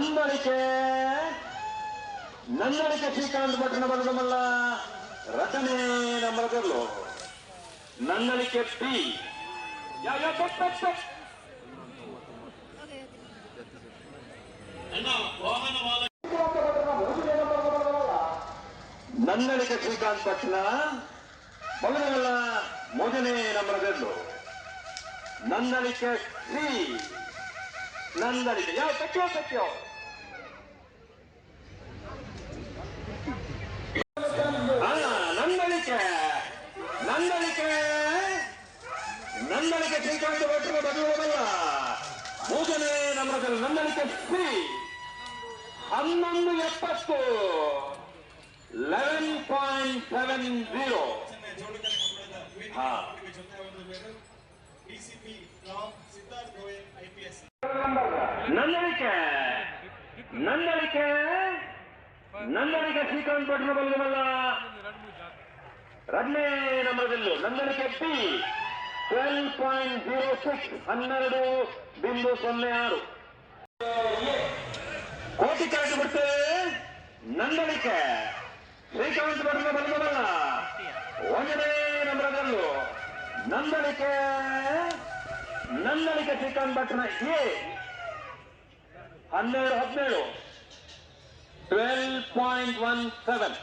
ನಂದಳಿಕೆ ನಂದಳಿಕೆ ಶ್ರೀಕಾಂತ್ ಭಟ್ನ ಬರೆದಮಲ್ಲ ರಚನೆ ನಮ್ಮರದಲ್ಲೋ ನಂದಳಿಕೆ ಪಿ ನನ್ನಳಿಕೆ ಶ್ರೀಕಾಂತ್ ಭಟ್ನ ಬಲದಮಲ್ಲ ಮೋಜನೆ ನಮ್ಮರದಲ್ಲೋ ನಂದಳಿಕೆ ಸಿ ನಂದಳಿಕೆ ಯಾವ ಸತ್ಯೋ ಸತ್ಯೋ ಆ, ನಂದಳಿಕೆ ನಂದಳಿಕೆ ನಂದಳಿಕೆ ಶ್ರೀಕಾಂತ ಭಟ್ರ ಬದಲುವುದಲ್ಲ ಮೂರನೇ ನಮ್ಮದಲ್ಲಿ ನಂದಳಿಕೆ ಸ್ತ್ರೀ ಹನ್ನೊಂದು ಎಪ್ಪತ್ತು. ಲೆವೆನ್ ಪಾಯಿಂಟ್ ಸೆವೆನ್ ಜೀರೋ ಹಾ. ನಂದನಿಕೆ ನಂದಳಿಕೆ ನಂದಳಿಕೆ ನಂದಳಿಕೆ ಶ್ರೀಕಾಂತ್ ಭಟ್ರು ಬಲ್ಲವಲ್ಲ ಎರಡನೇ ನಂಬರದಲ್ಲೂ ನಂದನಿಕೆ P. Twelve point zero six ಹನ್ನೆರಡು, ಬಿಂದು ಸೊನ್ನೆ ಆರು. ಕೋಟಿ ಕಾಟಿ ಬಿಡ್ತೇವೆ ನಂದಳಿಕೆ. ಶ್ರೀಕಾಂತ್ ಭಟ್ನ ಬಲ್ಲವಲ್ಲ ಒಂದನೇ ನಂಬರದಲ್ಲೂ ನಂದಳಿಕೆ. ನಂದಳಿಕೆ ಶ್ರೀಕಾಂತ್ ಭಟ್ನ ಎ. ಹನ್ನೆರಡು, ಹದಿನೇಳು. Twelve point one seven